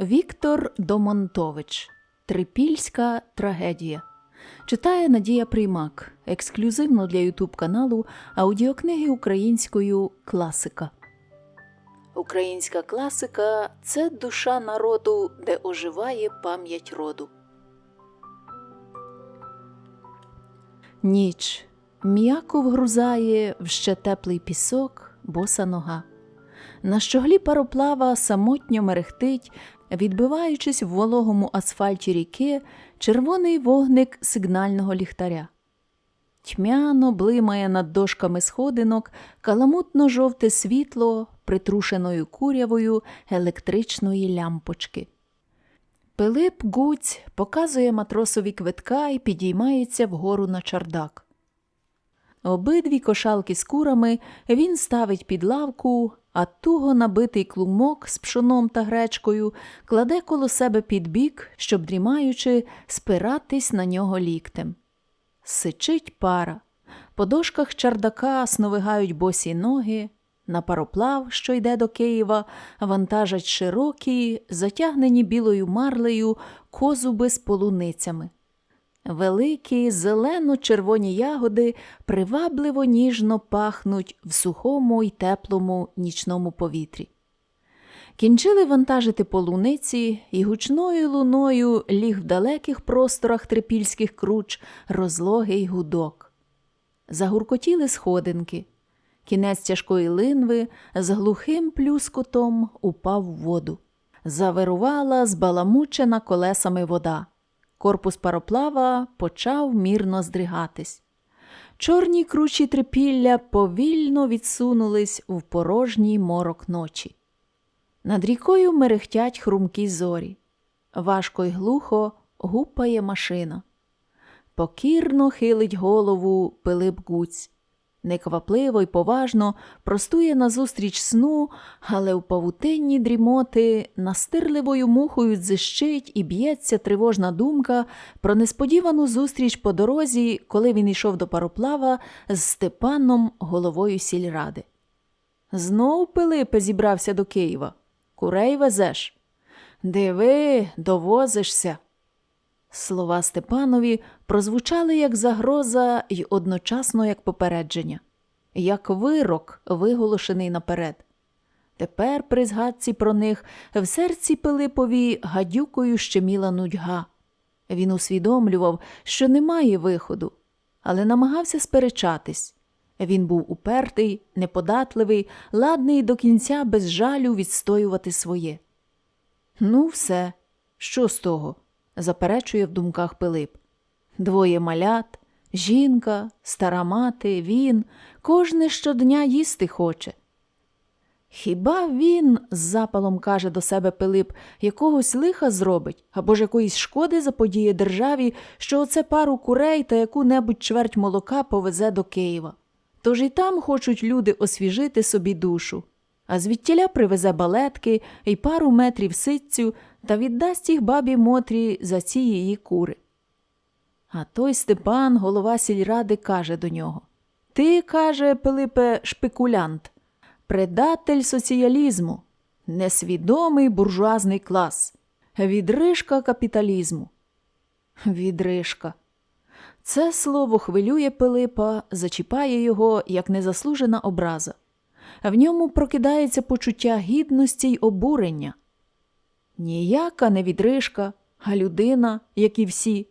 Віктор Домонтович Трипільська трагедія. Читає Надія Приймак. Ексклюзивно для Ютуб каналу аудіокниги українською Класика. Українська класика це душа народу, де оживає пам'ять роду. Ніч м'яко вгрузає в ще теплий пісок, боса нога. На щоглі пароплава самотньо мерехтить, відбиваючись в вологому асфальті ріки, червоний вогник сигнального ліхтаря. Тьмяно блимає над дошками сходинок каламутно жовте світло притрушеною курявою електричної лямпочки. Пилип Гуць показує матросові квитка і підіймається вгору на чардак. Обидві кошалки з курами він ставить під лавку, а туго набитий клумок з пшоном та гречкою кладе коло себе під бік, щоб, дрімаючи, спиратись на нього ліктем. Сичить пара. По дошках чардака сновигають босі ноги, на пароплав, що йде до Києва, вантажать широкі, затягнені білою марлею козуби з полуницями. Великі зелено-червоні ягоди привабливо ніжно пахнуть в сухому й теплому нічному повітрі. Кінчили вантажити полуниці, і гучною луною ліг в далеких просторах трипільських круч розлогий гудок. Загуркотіли сходинки. Кінець тяжкої линви з глухим плюскотом упав в воду. Завирувала збаламучена колесами вода. Корпус пароплава почав мірно здригатись. Чорні кручі трипілля повільно відсунулись в порожній морок ночі. Над рікою мерехтять хрумкі зорі. Важко й глухо гупає машина. Покірно хилить голову Пилип Гуць. Неквапливо й поважно простує назустріч сну, але в павутинні дрімоти настирливою мухою дзищить і б'ється тривожна думка про несподівану зустріч по дорозі, коли він йшов до пароплава з Степаном, головою сільради. Знов Пилипе зібрався до Києва. Курей везеш. Диви, довозишся. Слова Степанові прозвучали як загроза й одночасно як попередження, як вирок, виголошений наперед. Тепер при згадці про них в серці Пилипові гадюкою щеміла нудьга. Він усвідомлював, що немає виходу, але намагався сперечатись. Він був упертий, неподатливий, ладний до кінця без жалю відстоювати своє. Ну, все, що з того? Заперечує в думках Пилип. Двоє малят, жінка, стара мати, він, кожне щодня їсти хоче. Хіба він, з запалом каже до себе Пилип, якогось лиха зробить або ж якоїсь шкоди заподіє державі, що оце пару курей та яку-небудь чверть молока повезе до Києва. Тож і там хочуть люди освіжити собі душу, а звідтіля привезе балетки і пару метрів ситцю та віддасть їх бабі Мотрі за ці її кури. А той Степан, голова сільради, каже до нього Ти, каже Пилипе, шпекулянт, предатель соціалізму, несвідомий буржуазний клас, відрижка капіталізму. Відрижка. Це слово хвилює Пилипа, зачіпає його як незаслужена образа. В ньому прокидається почуття гідності й обурення. Ніяка не відрижка, а людина, як і всі,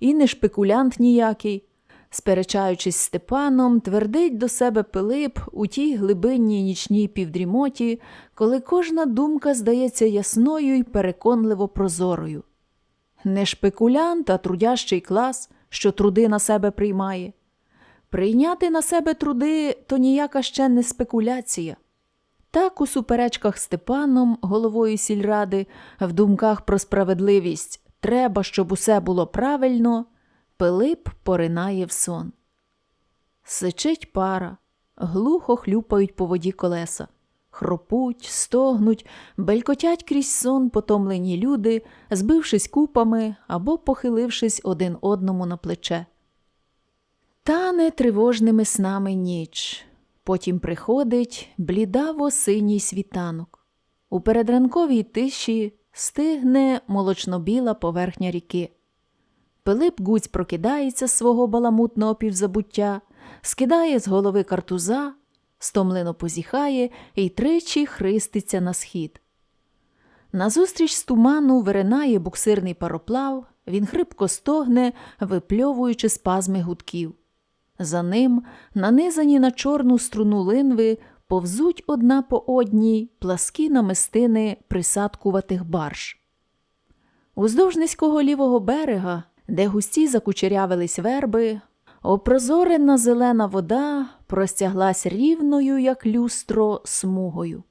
і не шпекулянт ніякий. Сперечаючись Степаном, твердить до себе Пилип у тій глибинній нічній півдрімоті, коли кожна думка здається ясною й переконливо прозорою. Не шпекулянт, а трудящий клас, що труди на себе приймає. Прийняти на себе труди то ніяка ще не спекуляція. Так у суперечках Степаном, головою сільради, в думках про справедливість треба, щоб усе було правильно, Пилип поринає в сон. Сичить пара, глухо хлюпають по воді колеса, хропуть, стогнуть, белькотять крізь сон потомлені люди, збившись купами або похилившись один одному на плече. Тане тривожними снами ніч. Потім приходить блідаво синій світанок. У передранковій тиші стигне молочно-біла поверхня ріки. Пилип Гуць прокидається з свого баламутного півзабуття, скидає з голови картуза, стомлено позіхає і тричі христиться на схід. Назустріч з туману виринає буксирний пароплав, він хрипко стогне, випльовуючи спазми гудків. За ним, нанизані на чорну струну линви, повзуть одна по одній пласкі намистини присадкуватих барж. Уздовж низького лівого берега, де густі закучерявились верби, опрозорена зелена вода простяглась рівною, як люстро, смугою.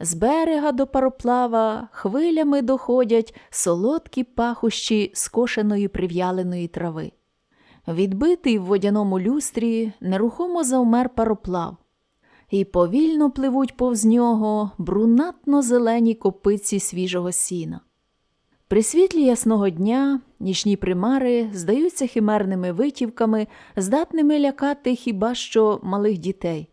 З берега до пароплава хвилями доходять солодкі пахощі скошеної прив'яленої трави. Відбитий в водяному люстрі нерухомо завмер пароплав, і повільно пливуть повз нього брунатно зелені копиці свіжого сіна. При світлі ясного дня нічні примари здаються химерними витівками, здатними лякати хіба що малих дітей.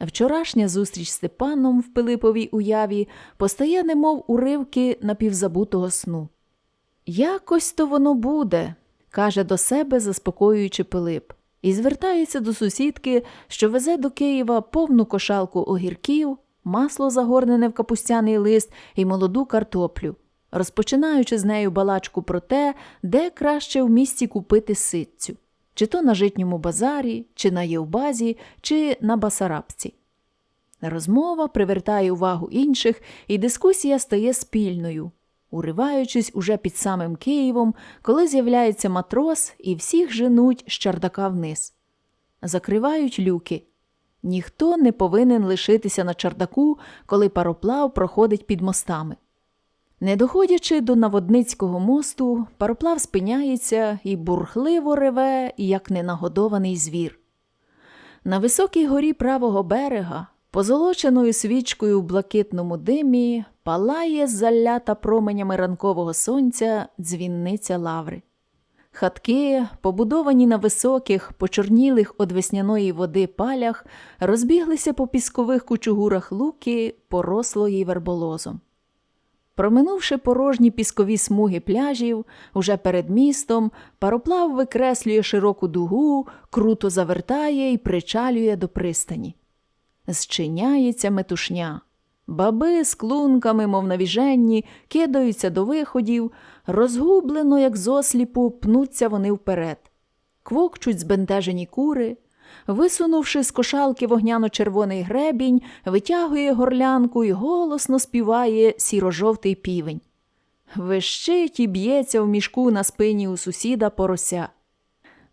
Вчорашня зустріч з Степаном в Пилиповій уяві постає немов уривки напівзабутого сну. Якось то воно буде, каже до себе, заспокоюючи Пилип, і звертається до сусідки, що везе до Києва повну кошалку огірків, масло загорнене в капустяний лист і молоду картоплю, розпочинаючи з нею балачку про те, де краще в місті купити ситцю чи то на житньому базарі, чи на Євбазі, чи на Басарабці. Розмова привертає увагу інших, і дискусія стає спільною, уриваючись уже під самим Києвом, коли з'являється матрос і всіх женуть з чардака вниз. Закривають люки. Ніхто не повинен лишитися на чардаку, коли пароплав проходить під мостами. Не доходячи до Наводницького мосту, пароплав спиняється і бурхливо реве, як ненагодований звір. На високій горі правого берега, позолоченою свічкою в блакитному димі, палає залята променями ранкового сонця дзвінниця лаври. Хатки, побудовані на високих, почорнілих од весняної води палях, розбіглися по піскових кучугурах луки, порослої верболозом. Проминувши порожні піскові смуги пляжів, уже перед містом, пароплав викреслює широку дугу, круто завертає і причалює до пристані. Зчиняється метушня. Баби з клунками, мов навіженні, кидаються до виходів, розгублено, як зосліпу, пнуться вони вперед. Квокчуть збентежені кури, Висунувши з кошалки вогняно-червоний гребінь, витягує горлянку і голосно співає сіро-жовтий півень. Вищить і б'ється в мішку на спині у сусіда порося.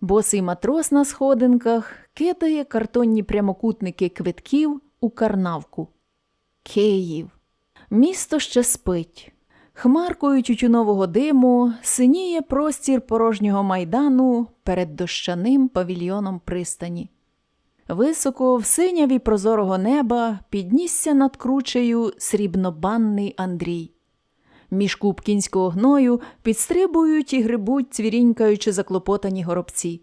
Босий матрос на сходинках кидає картонні прямокутники квитків у карнавку. Київ. Місто ще спить. Хмаркою тютюнового диму синіє простір порожнього майдану перед дощаним павільйоном пристані. Високо в синяві прозорого неба піднісся над кручею срібнобанний Андрій. Між куб кінського гною підстрибують і грибуть, цвірінькаючи заклопотані горобці.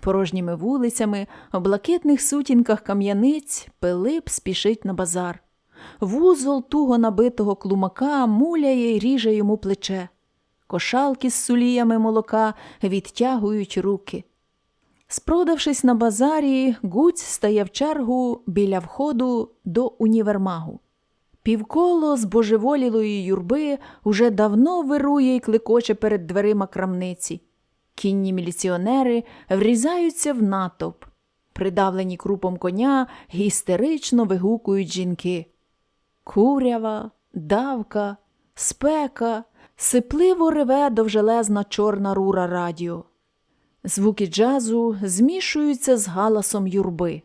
Порожніми вулицями, в блакитних сутінках кам'яниць Пилип спішить на базар. Вузол туго набитого клумака муляє й ріже йому плече. Кошалки з суліями молока відтягують руки. Спродавшись на базарі, Гуць стає в чергу біля входу до універмагу. Півколо збожеволілої юрби уже давно вирує й кликоче перед дверима крамниці. Кінні міліціонери врізаються в натовп. Придавлені крупом коня гістерично вигукують жінки. Курява, давка, спека, сипливо реве довжелезна чорна рура радіо. Звуки джазу змішуються з галасом юрби.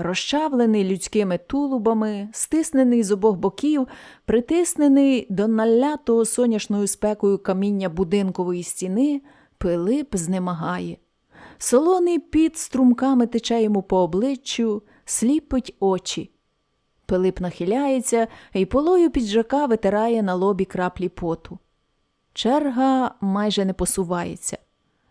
Розчавлений людськими тулубами, стиснений з обох боків, притиснений до налятого соняшною спекою каміння будинкової стіни, Пилип знемагає. Солоний піт струмками тече йому по обличчю, сліпить очі. Пилип нахиляється і полою піджака витирає на лобі краплі поту. Черга майже не посувається.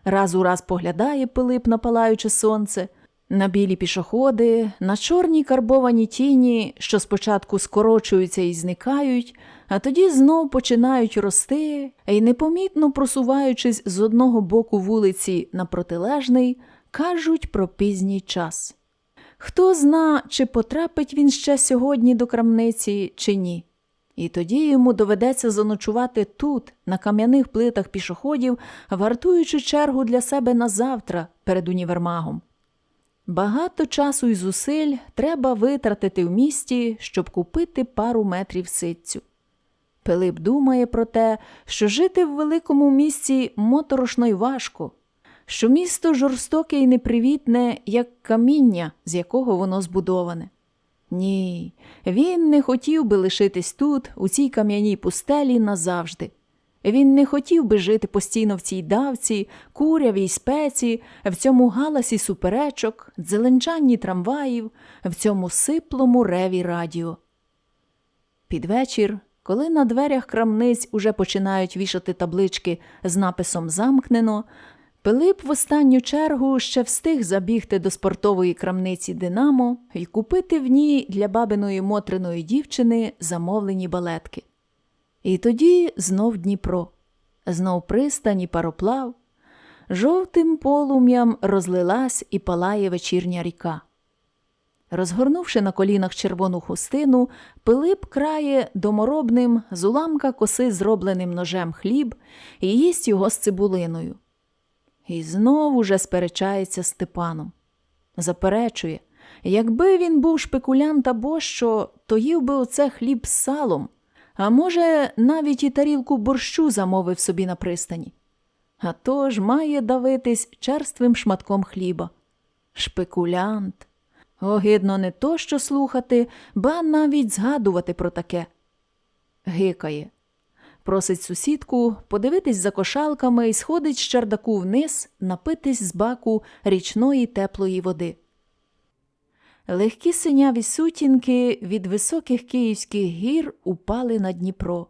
Раз у раз поглядає Пилип на палаюче сонце, На білі пішоходи, на чорні карбовані тіні, що спочатку скорочуються і зникають, а тоді знов починають рости і, непомітно просуваючись з одного боку вулиці на протилежний, кажуть про пізній час. Хто зна, чи потрапить він ще сьогодні до крамниці, чи ні. І тоді йому доведеться заночувати тут, на кам'яних плитах пішоходів, вартуючи чергу для себе на завтра перед універмагом. Багато часу і зусиль треба витратити в місті, щоб купити пару метрів ситцю. Пилип думає про те, що жити в великому місті моторошно й важко, що місто жорстоке і непривітне, як каміння, з якого воно збудоване. Ні, він не хотів би лишитись тут, у цій кам'яній пустелі назавжди. Він не хотів би жити постійно в цій давці, курявій спеці, в цьому галасі суперечок, дзеленчанні трамваїв, в цьому сиплому реві радіо. Під вечір, коли на дверях крамниць уже починають вішати таблички з написом Замкнено, Пилип в останню чергу ще встиг забігти до спортової крамниці Динамо і купити в ній для бабиної мотриної дівчини замовлені балетки. І тоді знов Дніпро, знов пристань і пароплав, жовтим полум'ям розлилась і палає вечірня ріка. Розгорнувши на колінах червону хустину, Пилип крає доморобним з уламка коси зробленим ножем хліб і їсть його з цибулиною. І знову же сперечається Степаном. Заперечує, якби він був шпекулянт або що, то їв би оце хліб з салом, а може, навіть і тарілку борщу замовив собі на пристані. А то ж має давитись черствим шматком хліба. Шпекулянт. Огидно не то що слухати, ба навіть згадувати про таке. Гикає. Просить сусідку подивитись за кошалками і сходить з чердаку вниз, напитись з баку річної теплої води. Легкі синяві сутінки від високих київських гір упали на Дніпро,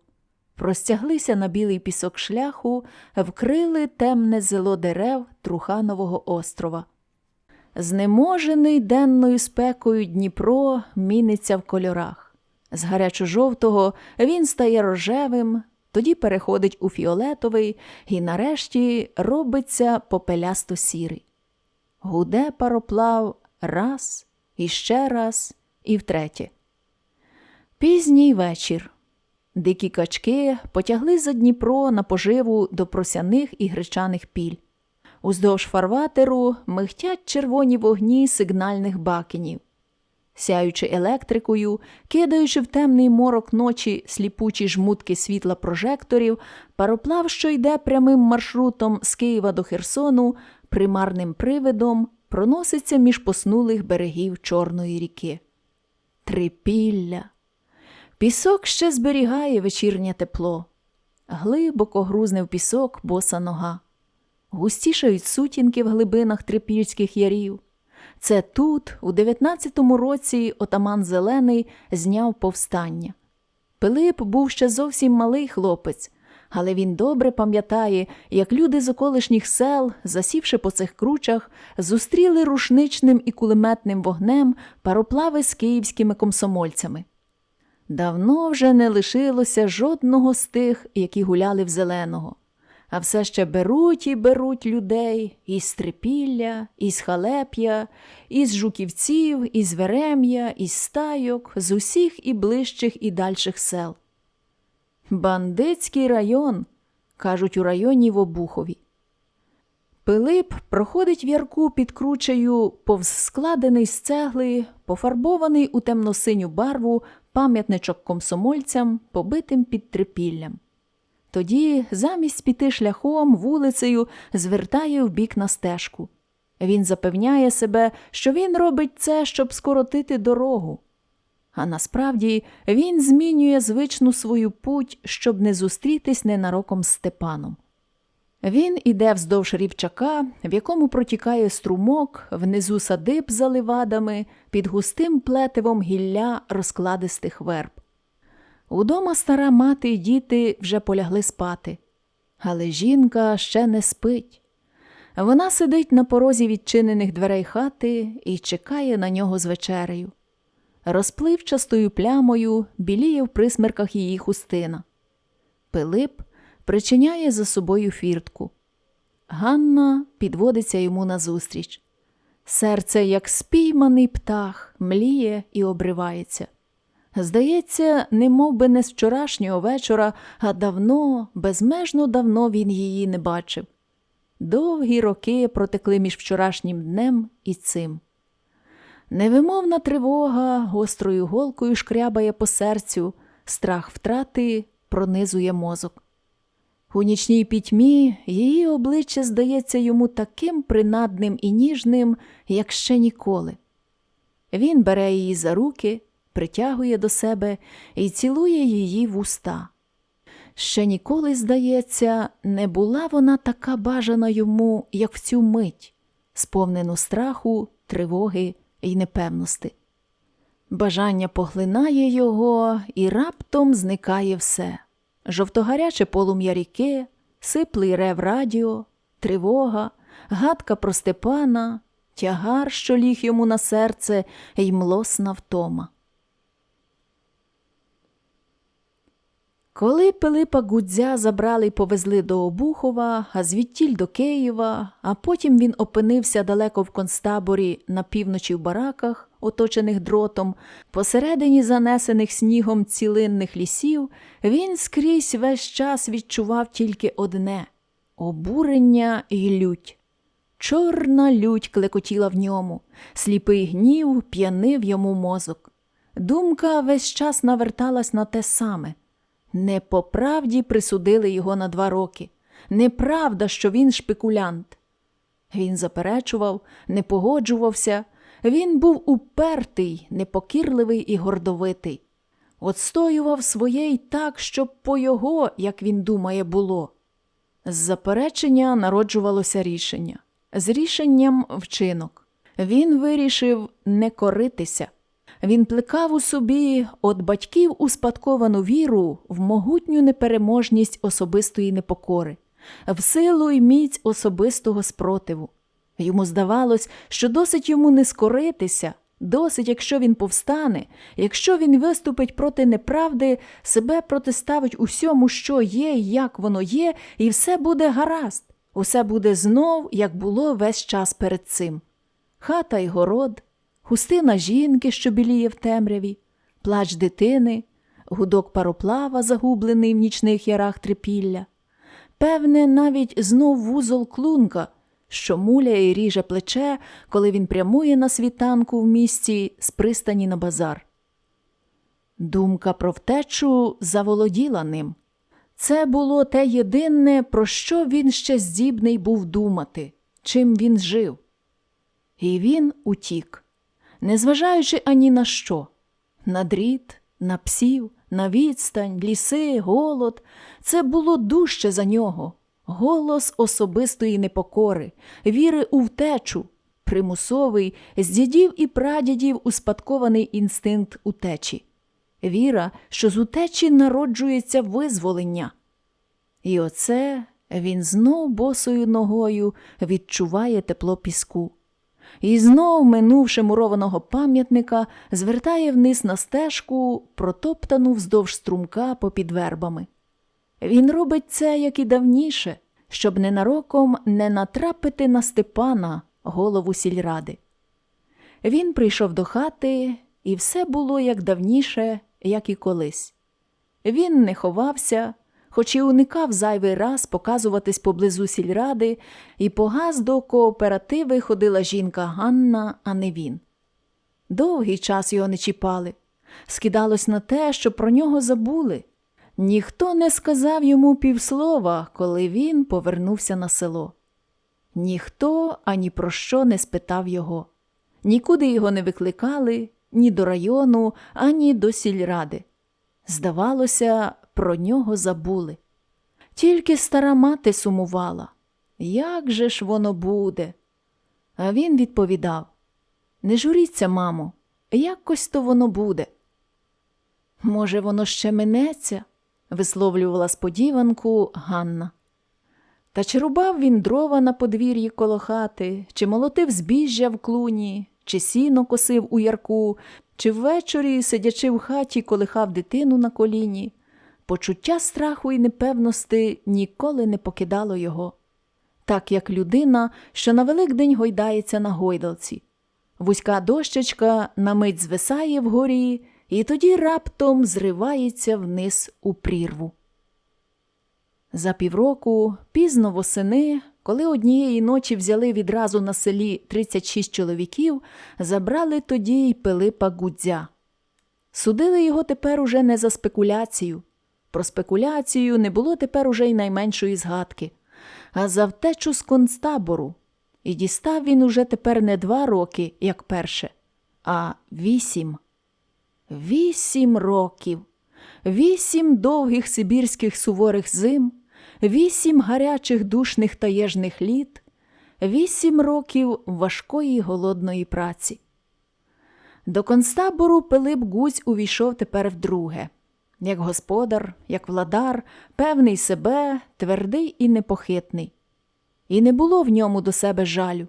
простяглися на білий пісок шляху, вкрили темне зело дерев Труханового острова. Знеможений денною спекою Дніпро міниться в кольорах. З гарячо-жовтого він стає рожевим, тоді переходить у фіолетовий і нарешті робиться попелясто сірий. Гуде пароплав раз, і ще раз, і втретє. Пізній вечір. Дикі качки потягли за Дніпро на поживу до просяних і гречаних піль. Уздовж фарватеру михтять червоні вогні сигнальних бакенів. Сяючи електрикою, кидаючи в темний морок ночі сліпучі жмутки світла прожекторів, пароплав, що йде прямим маршрутом з Києва до Херсону, примарним привидом, проноситься між поснулих берегів Чорної ріки. Трипілля. Пісок ще зберігає вечірнє тепло. Глибоко грузне в пісок боса нога. Густішають сутінки в глибинах трипільських ярів. Це тут, у 19-му році, отаман Зелений зняв повстання. Пилип був ще зовсім малий хлопець, але він добре пам'ятає, як люди з околишніх сел, засівши по цих кручах, зустріли рушничним і кулеметним вогнем пароплави з київськими комсомольцями. Давно вже не лишилося жодного з тих, які гуляли в зеленого а все ще беруть і беруть людей із Трипілля, із Халеп'я, із Жуківців, із Верем'я, із стайок, з усіх і ближчих і дальших сел. Бандитський район, кажуть у районі в Обухові. Пилип проходить в ярку під кручею, повз складений з цегли, пофарбований у темно-синю барву пам'ятничок комсомольцям, побитим під трипіллям. Тоді, замість піти шляхом, вулицею, звертає в бік на стежку. Він запевняє себе, що він робить це, щоб скоротити дорогу. А насправді він змінює звичну свою путь, щоб не зустрітись ненароком з Степаном. Він іде вздовж рівчака, в якому протікає струмок, внизу садиб за ливадами, під густим плетивом гілля розкладистих верб. Удома стара мати і діти вже полягли спати, але жінка ще не спить. Вона сидить на порозі відчинених дверей хати і чекає на нього з вечерею. Розпливчастою плямою біліє в присмерках її хустина. Пилип причиняє за собою фіртку. Ганна підводиться йому назустріч. Серце, як спійманий птах, мліє і обривається. Здається, не мов би не з вчорашнього вечора, а давно, безмежно давно він її не бачив. Довгі роки протекли між вчорашнім днем і цим. Невимовна тривога гострою голкою шкрябає по серцю, страх втрати пронизує мозок. У нічній пітьмі її обличчя здається йому таким принадним і ніжним, як ще ніколи. Він бере її за руки, притягує до себе і цілує її в уста. Ще ніколи, здається, не була вона така бажана йому, як в цю мить, сповнену страху, тривоги й непевності. Бажання поглинає його і раптом зникає все жовтогаряче полум'я ріки, сиплий рев радіо, тривога, гадка про Степана, тягар, що ліг йому на серце, й млосна втома. Коли Пилипа Гудзя забрали й повезли до Обухова, а звідтіль до Києва, а потім він опинився далеко в концтаборі на півночі в бараках, оточених дротом, посередині занесених снігом цілинних лісів, він скрізь весь час відчував тільки одне обурення й лють. Чорна лють клекотіла в ньому, сліпий гнів п'янив йому мозок. Думка весь час наверталась на те саме. Не по правді присудили його на два роки. Неправда, що він шпекулянт. Він заперечував, не погоджувався. Він був упертий, непокірливий і гордовитий. Отстоював своє й так, щоб по його, як він думає, було. З заперечення народжувалося рішення, з рішенням вчинок. Він вирішив не коритися. Він плекав у собі від батьків успадковану віру в могутню непереможність особистої непокори, в силу й міць особистого спротиву. Йому здавалось, що досить йому не скоритися, досить, якщо він повстане, якщо він виступить проти неправди, себе протиставить усьому, що є і як воно є, і все буде гаразд, усе буде знов, як було весь час перед цим. Хата й город хустина жінки, що біліє в темряві, плач дитини, гудок пароплава, загублений в нічних ярах трипілля, певне, навіть знов вузол клунка, що муляє і ріже плече, коли він прямує на світанку в місті з пристані на базар. Думка про втечу заволоділа ним. Це було те єдине, про що він ще здібний був думати, чим він жив. І він утік незважаючи ані на що. На дріт, на псів, на відстань, ліси, голод, це було дужче за нього, голос особистої непокори, віри у втечу, примусовий з дідів і прадідів успадкований інстинкт утечі, віра, що з утечі народжується визволення. І оце він знов босою ногою відчуває тепло піску і знов, минувши мурованого пам'ятника, звертає вниз на стежку, протоптану вздовж струмка попід вербами. Він робить це, як і давніше, щоб ненароком не натрапити на Степана, голову сільради. Він прийшов до хати, і все було як давніше, як і колись. Він не ховався, хоч і уникав зайвий раз показуватись поблизу сільради, і погаз до кооперативи ходила жінка Ганна, а не він. Довгий час його не чіпали. Скидалось на те, що про нього забули. Ніхто не сказав йому півслова, коли він повернувся на село. Ніхто ані про що не спитав його. Нікуди його не викликали, ні до району, ані до сільради. Здавалося, про нього забули. Тільки стара мати сумувала. Як же ж воно буде? А він відповідав Не журіться, мамо, якось то воно буде. Може, воно ще минеться? висловлювала сподіванку Ганна. Та чи рубав він дрова на подвір'ї коло хати, чи молотив збіжжя в клуні, чи сіно косив у ярку, чи ввечері, сидячи в хаті, колихав дитину на коліні. Почуття страху і непевності ніколи не покидало його, так як людина, що на Великдень гойдається на гойдалці. Вузька дощечка на мить звисає вгорі і тоді раптом зривається вниз у прірву. За півроку, пізно восени, коли однієї ночі взяли відразу на селі 36 чоловіків, забрали тоді й Пилипа Гудзя. Судили його тепер уже не за спекуляцію. Про спекуляцію не було тепер уже й найменшої згадки, а за втечу з концтабору. І дістав він уже тепер не два роки, як перше, а вісім. Вісім років, вісім довгих сибірських суворих зим, вісім гарячих душних таєжних літ, вісім років важкої голодної праці. До концтабору Пилип Гузь увійшов тепер вдруге, як господар, як владар, певний себе, твердий і непохитний. І не було в ньому до себе жалю.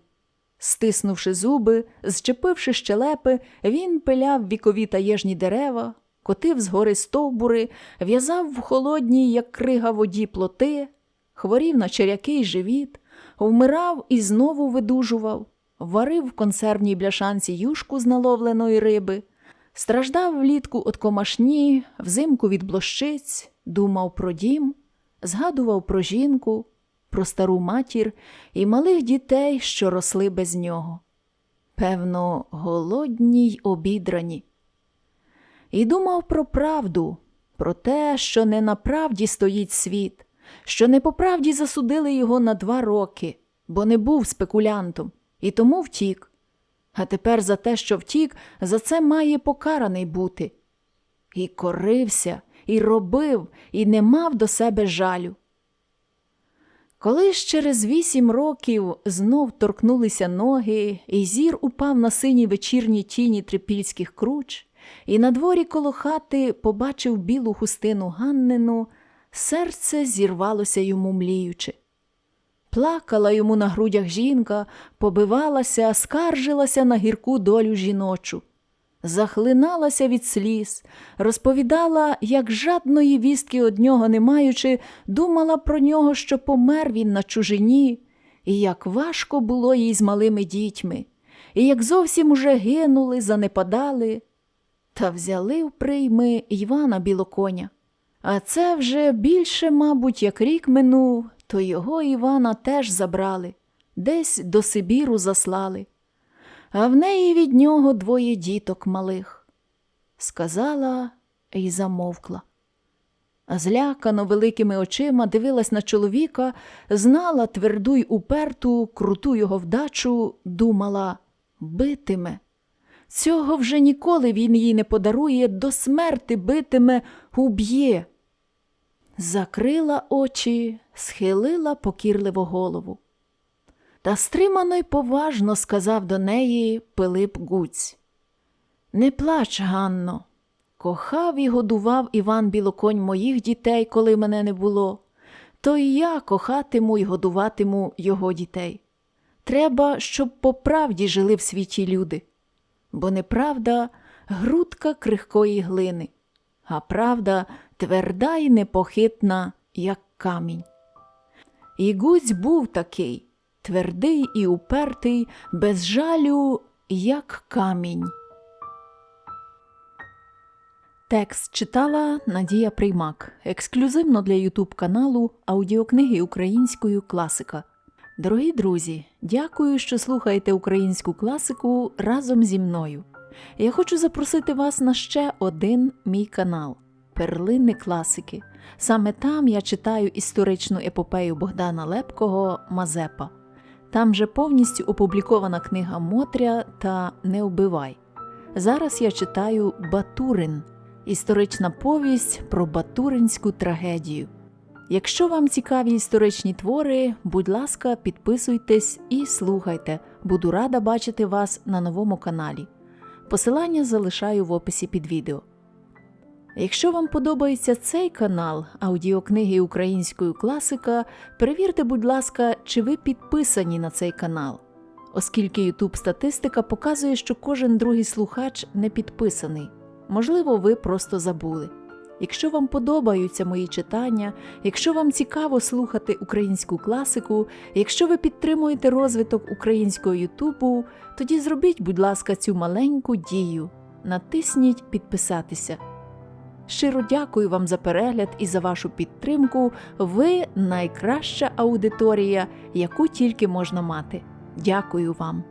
Стиснувши зуби, зчепивши щелепи, він пиляв вікові таєжні дерева, котив з гори стовбури, в'язав в холодній, як крига воді, плоти, хворів на черяки й живіт, вмирав і знову видужував, варив в консервній бляшанці юшку з наловленої риби, страждав влітку від комашні, взимку від блощиць, думав про дім, згадував про жінку, про стару матір і малих дітей, що росли без нього. Певно, голодні й обідрані. І думав про правду, про те, що не на правді стоїть світ, що не по правді засудили його на два роки, бо не був спекулянтом, і тому втік. А тепер за те, що втік, за це має покараний бути. І корився, і робив, і не мав до себе жалю. Коли ж через вісім років знов торкнулися ноги, і зір упав на сині вечірні тіні трипільських круч, і на дворі коло хати побачив білу хустину Ганнину, серце зірвалося йому мліючи. Плакала йому на грудях жінка, побивалася, скаржилася на гірку долю жіночу. Захлиналася від сліз, розповідала, як жадної вістки од нього не маючи, думала про нього, що помер він на чужині, і як важко було їй з малими дітьми, і як зовсім уже гинули, занепадали. Та взяли в прийми Івана Білоконя. А це вже більше, мабуть, як рік минув, то його Івана теж забрали, десь до Сибіру заслали а в неї від нього двоє діток малих. Сказала і замовкла. Злякано великими очима дивилась на чоловіка, знала тверду й уперту, круту його вдачу, думала битиме. Цього вже ніколи він їй не подарує, до смерти битиме, уб'є. Закрила очі, схилила покірливо голову. Та стримано й поважно сказав до неї Пилип Гуць. Не плач, Ганно. Кохав і годував Іван Білоконь моїх дітей, коли мене не було, то і я кохатиму і годуватиму його дітей. Треба, щоб по правді жили в світі люди, бо неправда грудка крихкої глини, а правда тверда і непохитна, як камінь. І Гуць був такий твердий і упертий, без жалю, як камінь. Текст читала Надія Приймак ексклюзивно для Ютуб каналу аудіокниги українською класика. Дорогі друзі, дякую, що слухаєте українську класику разом зі мною. Я хочу запросити вас на ще один мій канал Перлини класики. Саме там я читаю історичну епопею Богдана Лепкого Мазепа. Там же повністю опублікована книга Мотря та Не вбивай. Зараз я читаю Батурин історична повість про Батуринську трагедію. Якщо вам цікаві історичні твори, будь ласка, підписуйтесь і слухайте, буду рада бачити вас на новому каналі. Посилання залишаю в описі під відео. Якщо вам подобається цей канал аудіокниги української класика, перевірте, будь ласка, чи ви підписані на цей канал, оскільки YouTube статистика показує, що кожен другий слухач не підписаний. Можливо, ви просто забули. Якщо вам подобаються мої читання, якщо вам цікаво слухати українську класику, якщо ви підтримуєте розвиток українського Ютубу, тоді зробіть, будь ласка, цю маленьку дію. Натисніть підписатися. Щиро дякую вам за перегляд і за вашу підтримку. Ви найкраща аудиторія, яку тільки можна мати. Дякую вам.